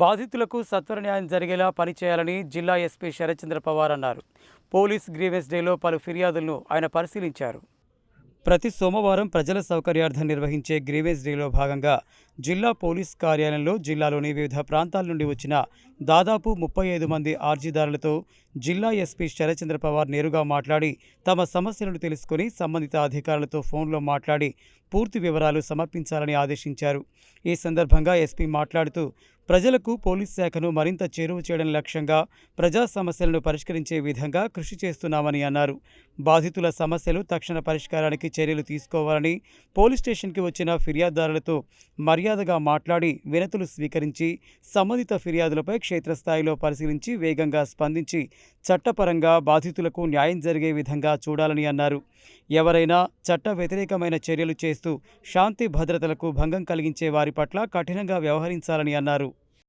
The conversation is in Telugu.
బాధితులకు సత్వర న్యాయం జరిగేలా పనిచేయాలని జిల్లా ఎస్పీ శరత్చంద్ర పవార్ అన్నారు. పోలీస్ గ్రీవెన్స్ డేలో పలు ఫిర్యాదులను ఆయన పరిశీలించారు. ప్రతి సోమవారం ప్రజల సౌకర్యార్థం నిర్వహించే గ్రీవెన్స్ డేలో భాగంగా జిల్లా పోలీస్ కార్యాలయంలో జిల్లాలోని వివిధ ప్రాంతాల నుండి వచ్చిన దాదాపు ముప్పై ఐదు మంది ఆర్జీదారులతో జిల్లా ఎస్పీ శరత్చంద్ర పవార్ నేరుగా మాట్లాడి తమ సమస్యలను తెలుసుకుని సంబంధిత అధికారులతో ఫోన్లో మాట్లాడి పూర్తి వివరాలు సమర్పించాలని ఆదేశించారు. ఈ సందర్భంగా ఎస్పీ మాట్లాడుతూ ప్రజలకు పోలీస్ శాఖను మరింత చేరువ చేయడం లక్ష్యంగా ప్రజా సమస్యలను పరిష్కరించే విధంగా కృషి చేస్తున్నామని అన్నారు. బాధితుల సమస్యలు తక్షణ పరిష్కారానికి చర్యలు తీసుకోవాలని పోలీస్ స్టేషన్కి వచ్చిన ఫిర్యాదుదారులతో మర్యాదగా మాట్లాడి వినతులు స్వీకరించి సంబంధిత ఫిర్యాదులపై క్షేత్రస్థాయిలో పరిశీలించి వేగంగా స్పందించి చట్టపరంగా బాధితులకు న్యాయం జరిగే విధంగా చూడాలని అన్నారు. ఎవరైనా చట్ట వ్యతిరేకమైన చర్యలు చేస్తూ శాంతి భద్రతలకు భంగం కలిగించే వారి పట్ల కఠినంగా వ్యవహరించాలని అన్నారు.